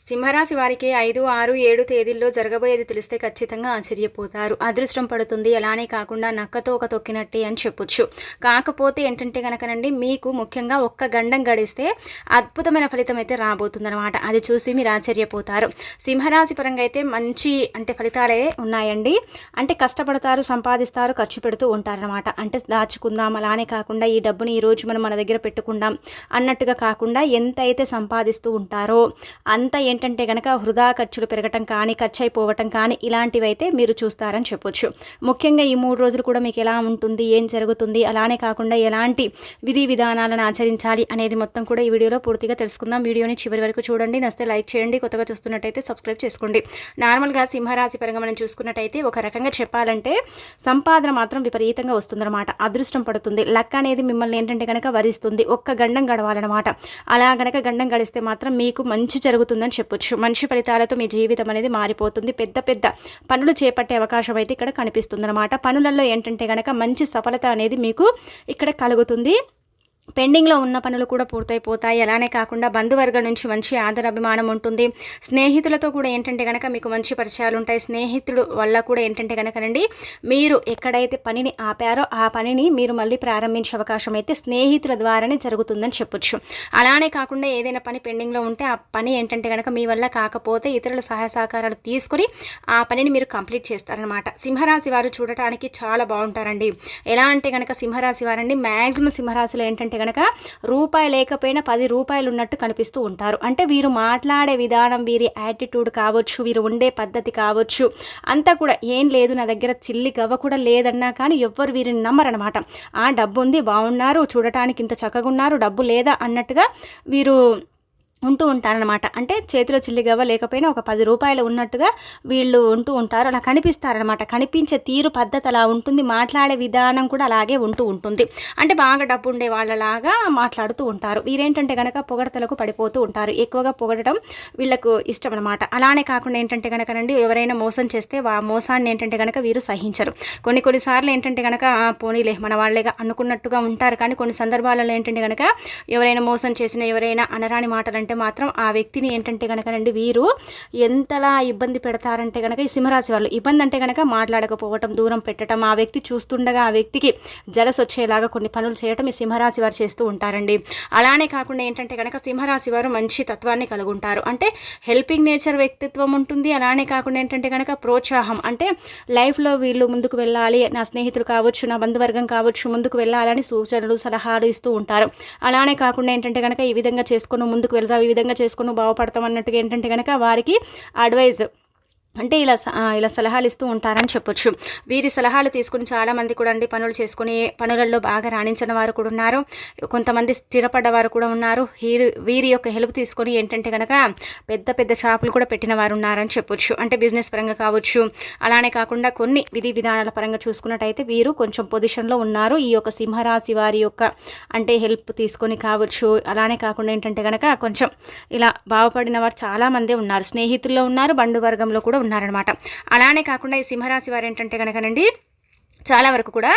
సింహరాశి వారికి ఐదు ఆరు ఏడు తేదీల్లో జరగబోయేది తెలిస్తే ఖచ్చితంగా ఆశ్చర్యపోతారు. అదృష్టం పడుతుంది. అలానే కాకుండా నక్కతో ఒక తొక్కినట్టే అని చెప్పొచ్చు. కాకపోతే ఏంటంటే కనుకనండి మీకు ముఖ్యంగా ఒక్క గండం గడిస్తే అద్భుతమైన ఫలితం అయితే రాబోతుందన్నమాట. అది చూసి మీరు ఆశ్చర్యపోతారు. సింహరాశి పరంగా అయితే మంచి అంటే ఫలితాలే ఉన్నాయండి. అంటే కష్టపడతారు సంపాదిస్తారు ఖర్చు పెడుతూ ఉంటారనమాట అంటే దాచుకుందాం అలానే కాకుండా ఈ డబ్బుని ఈరోజు మనం మన దగ్గర పెట్టుకుందాం అన్నట్టుగా కాకుండా ఎంత అయితే సంపాదిస్తూ ఉంటారో అంత ఏంటంటే కనుక వృధా ఖర్చులు పెరగటం కానీ ఖర్చు అయిపోవటం కానీ ఇలాంటివి అయితే మీరు చూస్తారని చెప్పొచ్చు. ముఖ్యంగా ఈ మూడు రోజులు కూడా మీకు ఎలా ఉంటుంది ఏం జరుగుతుంది అలానే కాకుండా ఎలాంటి విధి విధానాలను ఆచరించాలి అనేది మొత్తం కూడా ఈ వీడియోలో పూర్తిగా తెలుసుకుందాం. వీడియోని చివరి వరకు చూడండి. నస్తే లైక్ చేయండి. కొత్తగా చూస్తున్నట్టయితే సబ్స్క్రైబ్ చేసుకోండి. నార్మల్గా సింహరాశి పరంగా మనం చూసుకున్నట్టయితే ఒక రకంగా చెప్పాలంటే సంపాదన మాత్రం విపరీతంగా వస్తుందన్నమాట. అదృష్టం పడుతుంది. లక్ అనేది మిమ్మల్ని ఏంటంటే కనుక వరిస్తుంది. ఒక్క గండం గడవాలన్నమాట. అలా గనక గండం గడిస్తే మాత్రం మీకు మంచి జరుగుతుందని చెప్పొచ్చు. మంచి ఫలితాలతో మీ జీవితం అనేది మారిపోతుంది. పెద్ద పెద్ద పనులు చేపట్టే అవకాశం అయితే ఇక్కడ కనిపిస్తుంది అనమాట పనులలో ఏంటంటే కనుక మంచి సఫలత అనేది మీకు ఇక్కడ కలుగుతుంది. పెండింగ్లో ఉన్న పనులు కూడా పూర్తయిపోతాయి అలానే కాకుండా బంధువర్గం నుంచి మంచి ఆదరాభిమానం ఉంటుంది. స్నేహితులతో కూడా ఏంటంటే కనుక మీకు మంచి పరిచయాలు ఉంటాయి. స్నేహితుడు వల్ల కూడా ఏంటంటే కనుకనండి మీరు ఎక్కడైతే పనిని ఆపారో ఆ పనిని మీరు మళ్ళీ ప్రారంభించే అవకాశం అయితే స్నేహితుల ద్వారానే జరుగుతుందని చెప్పొచ్చు. అలానే కాకుండా ఏదైనా పని పెండింగ్లో ఉంటే ఆ పని ఏంటంటే కనుక మీ వల్ల కాకపోతే ఇతరుల సహాయ సహకారాలు తీసుకొని ఆ పనిని మీరు కంప్లీట్ చేస్తారనమాట సింహరాశి వారు చూడటానికి చాలా బాగుంటారండి. ఎలా అంటే కనుక సింహరాశి వారండి మ్యాక్సిమం సింహరాశిలో ఏంటంటే కనుక రూపాయి లేకపోయినా పది రూపాయలు ఉన్నట్టు కనిపిస్తూ ఉంటారు. అంటే వీరు మాట్లాడే విధానం వీరి యాటిట్యూడ్ కావచ్చు వీరు ఉండే పద్ధతి కావచ్చు అంతా కూడా ఏం లేదు నా దగ్గర చిల్లి గవ్వ కూడా లేదన్నా కానీ ఎవ్వరు వీరిని నమ్మరనమాట ఆ డబ్బు ఉంది బాగున్నారు చూడటానికి ఇంత చక్కగా ఉన్నారు డబ్బు లేదా అన్నట్టుగా వీరు ఉంటూ ఉంటారనమాట అంటే చేతిలో చిల్లిగవ్వ లేకపోయినా ఒక పది రూపాయలు ఉన్నట్టుగా వీళ్ళు ఉంటూ ఉంటారు. అలా కనిపిస్తారనమాట కనిపించే తీరు పద్ధతి అలా ఉంటుంది. మాట్లాడే విధానం కూడా అలాగే ఉంటూ ఉంటుంది. అంటే బాగా డబ్బు ఉండే వాళ్ళలాగా మాట్లాడుతూ ఉంటారు. వీరేంటంటే కనుక పొగడతలకు పడిపోతూ ఉంటారు. ఎక్కువగా పొగడటం వీళ్ళకు ఇష్టం అనమాట అలానే కాకుండా ఏంటంటే కనుకనండి ఎవరైనా మోసం చేస్తే ఆ మోసాన్ని ఏంటంటే కనుక వీరు సహించరు. కొన్ని కొన్నిసార్లు ఏంటంటే కనుక పోనీలే మన వాళ్ళేగా అనుకున్నట్టుగా ఉంటారు. కానీ కొన్ని సందర్భాలలో ఏంటంటే కనుక ఎవరైనా మోసం చేసిన ఎవరైనా అనరాని మాటలు అంటే మాత్రం ఆ వ్యక్తిని ఏంటంటే కనుకనండి వీరు ఎంతలా ఇబ్బంది పెడతారంటే కనుక ఈ సింహరాశి వాళ్ళు ఇబ్బంది అంటే కనుక మాట్లాడకపోవటం దూరం పెట్టడం ఆ వ్యక్తి చూస్తుండగా ఆ వ్యక్తికి జలస్ వచ్చేలాగా కొన్ని పనులు చేయటం ఈ సింహరాశి వారు చేస్తూ ఉంటారండి. అలానే కాకుండా ఏంటంటే కనుక సింహరాశి వారు మంచి తత్వాన్ని కలిగి ఉంటారు. అంటే హెల్పింగ్ నేచర్ వ్యక్తిత్వం ఉంటుంది. అలానే కాకుండా ఏంటంటే కనుక ప్రోత్సాహం అంటే లైఫ్లో వీళ్ళు ముందుకు వెళ్ళాలి నా స్నేహితులు కావచ్చు నా బంధువర్గం కావచ్చు ముందుకు వెళ్ళాలని సూచనలు సలహాలు ఇస్తూ ఉంటారు. అలానే కాకుండా ఏంటంటే కనుక ఈ విధంగా చేసుకుని ముందుకు ఈ విధంగా చేసుకొని బాగుపడతాం అన్నట్టుగా ఏంటంటే కనుక వారికి అడ్వైజ్ అంటే ఇలా స- ఇలా సలహాలు ఇస్తూ ఉంటారని చెప్పొచ్చు. వీరి సలహాలు తీసుకుని చాలామంది కూడా అండి పనులు చేసుకుని పనులలో బాగా రాణించిన వారు కూడా ఉన్నారు. కొంతమంది స్థిరపడ్డ వారు కూడా ఉన్నారు. వీరి వీరి యొక్క హెల్ప్ తీసుకొని ఏంటంటే కనుక పెద్ద పెద్ద షాపులు కూడా పెట్టిన వారు ఉన్నారని చెప్పొచ్చు. అంటే బిజినెస్ పరంగా కావచ్చు. అలానే కాకుండా కొన్ని విధి విధానాల పరంగా చూసుకున్నట్టయితే వీరు కొంచెం పొజిషన్లో ఉన్నారు. ఈ యొక్క సింహరాశి వారి యొక్క అంటే హెల్ప్ తీసుకొని కావచ్చు. అలానే కాకుండా ఏంటంటే కనుక కొంచెం ఇలా బాగుపడిన వారు చాలామంది ఉన్నారు. స్నేహితుల్లో ఉన్నారు బండు వర్గంలో కూడా ఉన్నారనమాట అలానే కాకుండా ఈ సింహరాశి వారు ఏంటంటే కనుకనండి చాలా వరకు కూడా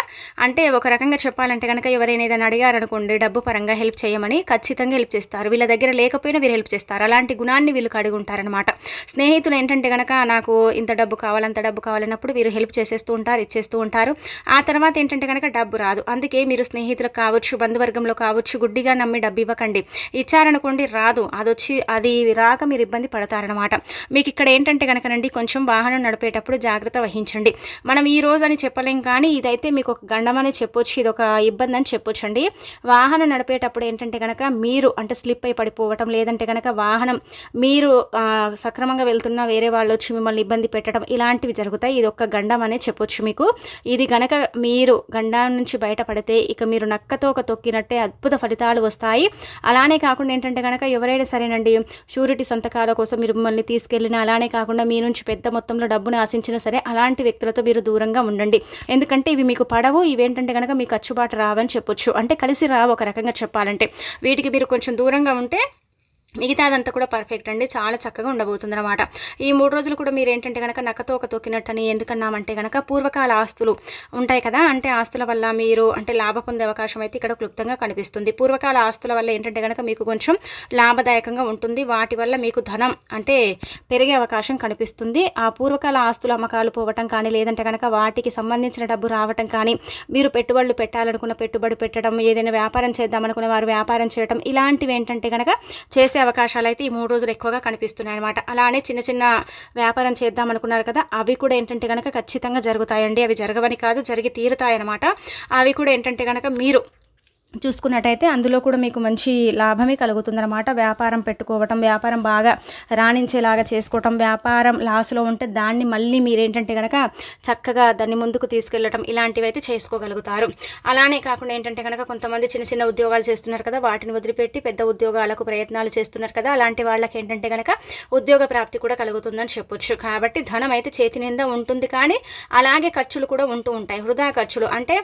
అంటే ఒక రకంగా చెప్పాలంటే కనుక ఎవరైనా ఏదైనా అడిగారనుకోండి డబ్బు పరంగా హెల్ప్ చేయమని ఖచ్చితంగా హెల్ప్ చేస్తారు. వీళ్ళ దగ్గర లేకపోయినా వీరు హెల్ప్ చేస్తారు. అలాంటి గుణాన్ని వీళ్ళు కడిగి ఉంటారనమాట స్నేహితులు ఏంటంటే కనుక నాకు ఇంత డబ్బు కావాలంత డబ్బు కావాలన్నప్పుడు వీరు హెల్ప్ చేసేస్తూ ఉంటారు ఇచ్చేస్తూ ఉంటారు. ఆ తర్వాత ఏంటంటే కనుక డబ్బు రాదు. అందుకే మీరు స్నేహితులకు కావచ్చు బంధువర్గంలో కావచ్చు గుడ్డిగా నమ్మి డబ్బు ఇవ్వకండి. ఇచ్చారనుకోండి రాదు. అది వచ్చి అది రాక మీరు ఇబ్బంది పడతారనమాట మీకు ఇక్కడ ఏంటంటే కనుకనండి కొంచెం వాహనం నడిపేటప్పుడు జాగ్రత్త వహించండి. మనం ఈ రోజు అని చెప్పలేం కానీ ఇదైతే మీకు ఒక గండమని చెప్పొచ్చు ఇది ఒక ఇబ్బంది అని చెప్పొచ్చు అండి వాహనం నడిపేటప్పుడు ఏంటంటే కనుక మీరు అంటే స్లిప్ అయి పడిపోవటం లేదంటే కనుక వాహనం మీరు సక్రమంగా వెళ్తున్న వేరే వాళ్ళు వచ్చి మిమ్మల్ని ఇబ్బంది పెట్టడం ఇలాంటివి జరుగుతాయి. ఇది ఒక గండం అనే చెప్పొచ్చు మీకు. ఇది గనక మీరు గండం నుంచి బయటపడితే ఇక మీరు నక్కతో ఒక తొక్కినట్టే అద్భుత ఫలితాలు వస్తాయి. అలానే కాకుండా ఏంటంటే కనుక ఎవరైనా సరేనండి షూరిటీ సంతకాల కోసం మీరు మిమ్మల్ని తీసుకెళ్ళినా అలానే కాకుండా మీ నుంచి పెద్ద మొత్తంలో డబ్బును ఆశించినా సరే అలాంటి వ్యక్తులతో మీరు దూరంగా ఉండండి. ఎందుకంటే ఇవి మీకు పడవు ఇవేంటంటే కనుక మీకు అచ్చుబాటు రావని చెప్పొచ్చు. అంటే కలిసి రావు ఒక రకంగా చెప్పాలంటే. వీటికి మీరు కొంచెం దూరంగా ఉంటే మిగతా అదంతా కూడా పర్ఫెక్ట్ అండి. చాలా చక్కగా ఉండబోతుంది అనమాట ఈ మూడు రోజులు కూడా మీరు ఏంటంటే కనుక నక్కతో ఒక తొక్కినట్టని ఎందుకన్నామంటే కనుక పూర్వకాల ఆస్తులు ఉంటాయి కదా? అంటే ఆస్తుల వల్ల మీరు అంటే లాభ పొందే అవకాశం అయితే ఇక్కడ క్లుప్తంగా కనిపిస్తుంది. పూర్వకాల ఆస్తుల వల్ల ఏంటంటే కనుక మీకు కొంచెం లాభదాయకంగా ఉంటుంది. వాటి వల్ల మీకు ధనం అంటే పెరిగే అవకాశం కనిపిస్తుంది. ఆ పూర్వకాల ఆస్తుల అమ్మకాలు పోవటం కానీ లేదంటే కనుక వాటికి సంబంధించిన డబ్బు రావటం కానీ మీరు పెట్టుబడులు పెట్టాలనుకున్న పెట్టుబడి పెట్టడం ఏదైనా వ్యాపారం చేద్దామనుకున్న వారు వ్యాపారం చేయడం ఇలాంటివి ఏంటంటే కనుక చేసే అవకాశాలు అయితే ఈ మూడు రోజులు ఎక్కువగా కనిపిస్తున్నాయి అనమాట అలానే చిన్న చిన్న వ్యాపారం చేద్దాం అనుకున్నారు కదా అవి కూడా ఏంటంటే కనుక ఖచ్చితంగా జరుగుతాయండి. అవి జరగవని కాదు జరిగి తీరుతాయన్నమాట. అవి కూడా ఏంటంటే కనుక మీరు చూసుకున్నట్టయితే అందులో కూడా మీకు మంచి లాభమే కలుగుతుందన్నమాట. వ్యాపారం పెట్టుకోవటం వ్యాపారం బాగా రాణించేలాగా చేసుకోవటం వ్యాపారం లాస్లో ఉంటే దాన్ని మళ్ళీ మీరేంటంటే కనుక చక్కగా దాన్ని ముందుకు తీసుకెళ్ళటం ఇలాంటివి అయితే చేసుకోగలుగుతారు. అలానే కాకుండా ఏంటంటే కనుక కొంతమంది చిన్న చిన్న ఉద్యోగాలు చేస్తున్నారు కదా వాటిని వదిలిపెట్టి పెద్ద ఉద్యోగాలకు ప్రయత్నాలు చేస్తున్నారు కదా అలాంటి వాళ్ళకి ఏంటంటే కనుక ఉద్యోగ ప్రాప్తి కూడా కలుగుతుందని చెప్పొచ్చు. కాబట్టి ధనం అయితే చేతి నిండా ఉంటుంది కానీ అలాగే ఖర్చులు కూడా ఉంటూ ఉంటాయి. హృదయ ఖర్చులు అంటే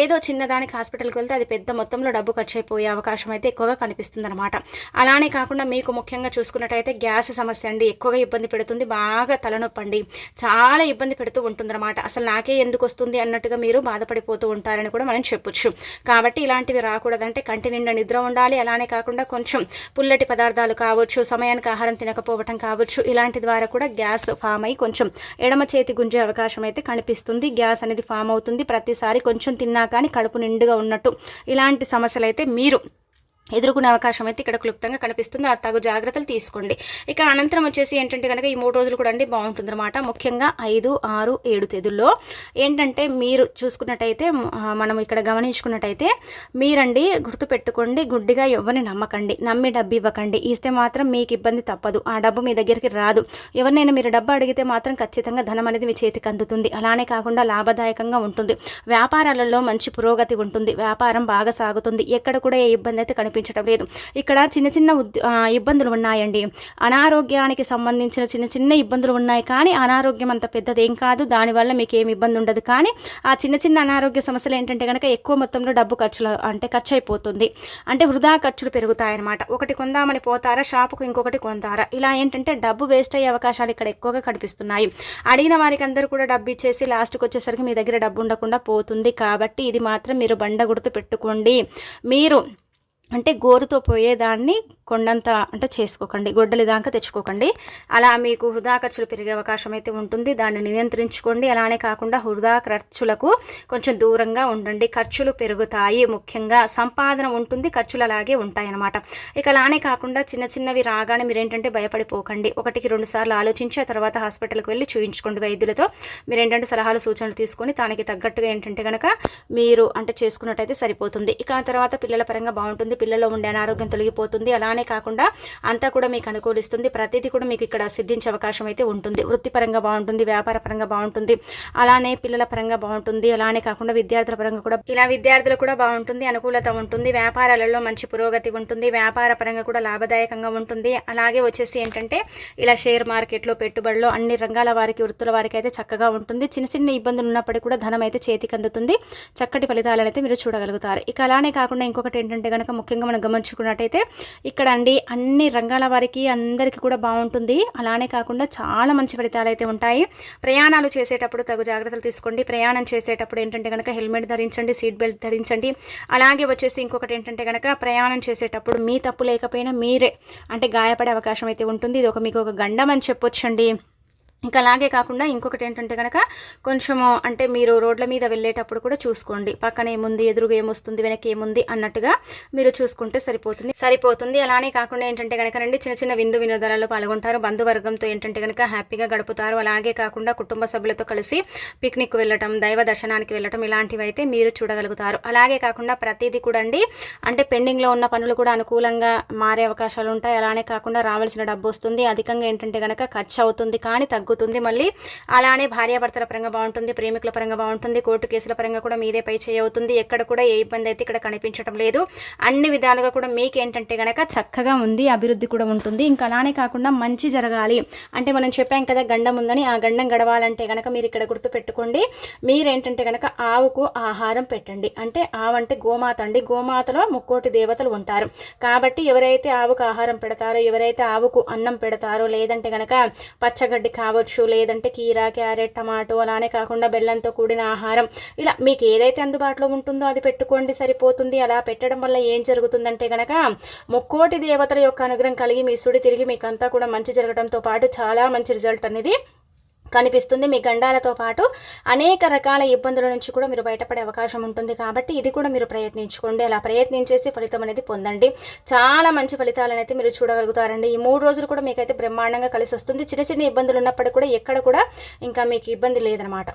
ఏదో చిన్నదానికి హాస్పిటల్కి వెళ్తే అది పెద్ద పెద్ద మొత్తంలో డబ్బు ఖర్చు అయిపోయే అవకాశం అయితే ఎక్కువగా కనిపిస్తుంది అనమాట అలానే కాకుండా మీకు ముఖ్యంగా చూసుకున్నట్టయితే గ్యాస్ సమస్య అండి. ఎక్కువగా ఇబ్బంది పెడుతుంది. బాగా తలనొప్పండి. చాలా ఇబ్బంది పెడుతూ ఉంటుందన్నమాట. అసలు నాకే ఎందుకు వస్తుంది అన్నట్టుగా మీరు బాధపడిపోతూ ఉంటారని కూడా మనం చెప్పొచ్చు. కాబట్టి ఇలాంటివి రాకూడదంటే కంటి నిండా నిద్ర ఉండాలి. అలానే కాకుండా కొంచెం పుల్లటి పదార్థాలు కావచ్చు సమయానికి ఆహారం తినకపోవటం కావచ్చు ఇలాంటి ద్వారా కూడా గ్యాస్ ఫామ్ అయ్యి కొంచెం ఎడమ చేతి గుంజే అవకాశం అయితే కనిపిస్తుంది. గ్యాస్ అనేది ఫామ్ అవుతుంది. ప్రతిసారి కొంచెం తిన్నా కానీ కడుపు నిండుగా ఉన్నట్టు ఇలాంటి సమస్యలు అయితే మీరు ఎదుర్కొనే అవకాశం అయితే ఇక్కడ క్లుప్తంగా కనిపిస్తుంది. ఆ తగు జాగ్రత్తలు తీసుకోండి. ఇక అనంతరం వచ్చేసి ఏంటంటే కనుక ఈ మూడు రోజులు కూడా అండి బాగుంటుంది అనమాట ముఖ్యంగా ఐదు ఆరు ఏడు తేదీల్లో. ఏంటంటే మీరు చూసుకున్నట్టయితే మనం ఇక్కడ గమనించుకున్నట్టయితే మీరండి గుర్తుపెట్టుకోండి గుడ్డిగా ఎవరిని నమ్మకండి. నమ్మి డబ్బు ఇవ్వకండి. ఇస్తే మాత్రం మీకు ఇబ్బంది తప్పదు. ఆ డబ్బు మీ దగ్గరికి రాదు. ఎవరినైనా మీరు డబ్బు అడిగితే మాత్రం ఖచ్చితంగా ధనం అనేది మీ చేతికి అందుతుంది. అలానే కాకుండా లాభదాయకంగా ఉంటుంది. వ్యాపారాలలో మంచి పురోగతి ఉంటుంది. వ్యాపారం బాగా సాగుతుంది. ఎక్కడ కూడా ఏ ఇబ్బంది అయితే కనిపించడం లేదు. ఇక్కడ చిన్న చిన్న ఇబ్బందులు ఉన్నాయండి. అనారోగ్యానికి సంబంధించిన చిన్న చిన్న ఇబ్బందులు ఉన్నాయి కానీ అనారోగ్యం అంత పెద్దదేం కాదు. దానివల్ల మీకు ఏమి ఇబ్బంది ఉండదు. కానీ ఆ చిన్న చిన్న అనారోగ్య సమస్యలు ఏంటంటే కనుక ఎక్కువ మొత్తంలో డబ్బు ఖర్చులు అంటే ఖర్చు అయిపోతుంది అంటే వృధా ఖర్చులు పెరుగుతాయన్నమాట. ఒకటి కొందామని పోతారా షాపుకు ఇంకొకటి కొంటారా ఇలా ఏంటంటే డబ్బు వేస్ట్ అయ్యే అవకాశాలు ఇక్కడ ఎక్కువగా కనిపిస్తున్నాయి. అడిగిన వారికి అందరూ కూడా డబ్బు ఇచ్చేసి లాస్ట్కి వచ్చేసరికి మీ దగ్గర డబ్బు ఉండకుండా పోతుంది. కాబట్టి ఇది మాత్రం మీరు బండ గుర్తు పెట్టుకోండి. మీరు అంటే గోరుతో పోయేదాన్ని కొండంత అంటే చేసుకోకండి గొడ్డలి దాకా తెచ్చుకోకండి. అలా మీకు వృధా ఖర్చులు పెరిగే అవకాశం అయితే ఉంటుంది. దాన్ని నియంత్రించుకోండి. అలానే కాకుండా వృధా ఖర్చులకు కొంచెం దూరంగా ఉండండి. ఖర్చులు పెరుగుతాయి ముఖ్యంగా. సంపాదన ఉంటుంది ఖర్చులు అలాగే ఉంటాయి అన్నమాట ఇక అలానే కాకుండా చిన్న చిన్నవి రాగానే మీరు ఏంటంటే భయపడిపోకండి. ఒకటికి రెండు సార్లు ఆలోచించి ఆ తర్వాత హాస్పిటల్కి వెళ్ళి చూయించుకోండి వైద్యులతో. మీరు ఏంటంటే సలహాలు సూచనలు తీసుకొని దానికి తగ్గట్టుగా ఏంటంటే కనుక మీరు అంటే చేసుకున్నట్టయితే సరిపోతుంది. ఇక ఆ తర్వాత పిల్లల పరంగా బాగుంటుంది. పిల్లల్లో ఉండే అనారోగ్యం తొలగిపోతుంది. అలానే కాకుండా అంతా కూడా మీకు అనుకూలిస్తుంది. ప్రతిదీ కూడా మీకు ఇక్కడ సిద్ధించే అవకాశం అయితే ఉంటుంది. వృత్తిపరంగా బాగుంటుంది వ్యాపార పరంగా బాగుంటుంది. అలానే పిల్లల పరంగా బాగుంటుంది. అలానే కాకుండా విద్యార్థుల పరంగా కూడా ఇలా విద్యార్థులు కూడా బాగుంటుంది అనుకూలత ఉంటుంది. వ్యాపారాలలో మంచి పురోగతి ఉంటుంది. వ్యాపార పరంగా కూడా లాభదాయకంగా ఉంటుంది. అలాగే వచ్చేసి ఏంటంటే ఇలా షేర్ మార్కెట్లో పెట్టుబడిలో అన్ని రంగాల వారికి వృత్తుల వారికి అయితే చక్కగా ఉంటుంది. చిన్న చిన్న ఇబ్బందులు ఉన్నప్పటికీ కూడా ధనం అయితే చేతికి అందుతుంది. చక్కటి ఫలితాలను అయితే మీరు చూడగలుగుతారు. ఇక అలానే కాకుండా ఇంకొకటి ఏంటంటే కనుక ముఖ్యంగా మనం గమనించుకున్నట్టయితే ఇక్కడ అండి అన్ని రంగాల వారికి అందరికీ కూడా బాగుంటుంది. అలానే కాకుండా చాలా మంచి ఫలితాలు అయితే ఉంటాయి. ప్రయాణాలు చేసేటప్పుడు తగు జాగ్రత్తలు తీసుకోండి. ప్రయాణం చేసేటప్పుడు ఏంటంటే కనుక హెల్మెట్ ధరించండి సీట్ బెల్ట్ ధరించండి. అలాగే వచ్చేసి ఇంకొకటి ఏంటంటే కనుక ప్రయాణం చేసేటప్పుడు మీ తప్పు లేకపోయినా మీరే అంటే గాయపడే అవకాశం అయితే ఉంటుంది. ఇది ఒక మీకు ఒక గండం అని చెప్పొచ్చండి. ఇంకా అలాగే కాకుండా ఇంకొకటి ఏంటంటే కనుక కొంచెము అంటే మీరు రోడ్ల మీద వెళ్ళేటప్పుడు కూడా చూసుకోండి. పక్కన ఏముంది ఎదురుగా ఏమొస్తుంది వెనక ఏముంది అన్నట్టుగా మీరు చూసుకుంటే సరిపోతుంది. సరిపోతుంది. అలానే కాకుండా ఏంటంటే కనుకనండి చిన్న చిన్న విందు వినోదాలలో పాల్గొంటారు. బంధువర్గంతో ఏంటంటే కనుక హ్యాపీగా గడుపుతారు. అలాగే కాకుండా కుటుంబ సభ్యులతో కలిసి పిక్నిక్ వెళ్ళటం దైవ దర్శనానికి వెళ్ళటం ఇలాంటివి అయితే మీరు చూడగలుగుతారు. అలాగే కాకుండా ప్రతిదీ కూడా అండి అంటే పెండింగ్లో ఉన్న పనులు కూడా అనుకూలంగా మారే అవకాశాలు ఉంటాయి. అలానే కాకుండా రావాల్సిన డబ్బు వస్తుంది. అధికంగా ఏంటంటే కనుక ఖర్చు అవుతుంది. కానీ తగ్గు దక్కుతుంది మళ్ళీ అలానే భార్యాభర్తల పరంగా బాగుంటుంది ప్రేమికుల పరంగా బాగుంటుంది కోర్టు కేసుల పరంగా కూడా మీదే పై చేయి అవుతుంది. ఎక్కడ కూడా ఏ ఇబ్బంది అయితే ఇక్కడ కనిపించడం లేదు. అన్ని విధాలుగా కూడా మీకు ఏంటంటే గనక చక్కగా ఉంది అభివృద్ధి కూడా ఉంటుంది. ఇంకా అలానే కాకుండా మంచి జరగాలి. అంటే మనం చెప్పాం కదా గండం ఉందని ఆ గండం గడవాలంటే గనక మీరు ఇక్కడ గుర్తు పెట్టుకోండి. మీరేంటంటే గనక ఆవుకు ఆహారం పెట్టండి. అంటే ఆవు అంటే గోమాత అండి. గోమాతలో ముక్కోటి దేవతలు ఉంటారు. కాబట్టి ఎవరైతే ఆవుకు ఆహారం పెడతారో ఎవరైతే ఆవుకు అన్నం పెడతారో లేదంటే గనక పచ్చగడ్డి కావచ్చు లేదంటే కీరా క్యారెట్ టమాటో అలానే కాకుండా బెల్లంతో కూడిన ఆహారం. ఇలా మీకు ఏదైతే అందుబాటులో ఉంటుందో అది పెట్టుకోండి సరిపోతుంది. అలా పెట్టడం వల్ల ఏం జరుగుతుందంటే కనుక ముక్కోటి దేవతల యొక్క అనుగ్రహం కలిగి మీ సుడి తిరిగి మీకంతా కూడా మంచి జరగడంతో పాటు చాలా మంచి రిజల్ట్ అనేది కనిపిస్తుంది. మీ గండాలతో పాటు అనేక రకాల ఇబ్బందుల నుంచి కూడా మీరు బయటపడే అవకాశం ఉంటుంది కాబట్టి ఇది కూడా మీరు ప్రయత్నించుకోండి. అలా ప్రయత్నించేసి ఫలితం అనేది పొందండి. చాలా మంచి ఫలితాలను అయితే మీరు చూడగలుగుతారండి. ఈ మూడు రోజులు కూడా మీకైతే బ్రహ్మాండంగా కలిసి వస్తుంది చిన్న చిన్న ఇబ్బందులు ఉన్నప్పటికీ కూడా ఎక్కడ కూడా ఇంకా మీకు ఇబ్బంది లేదనమాట.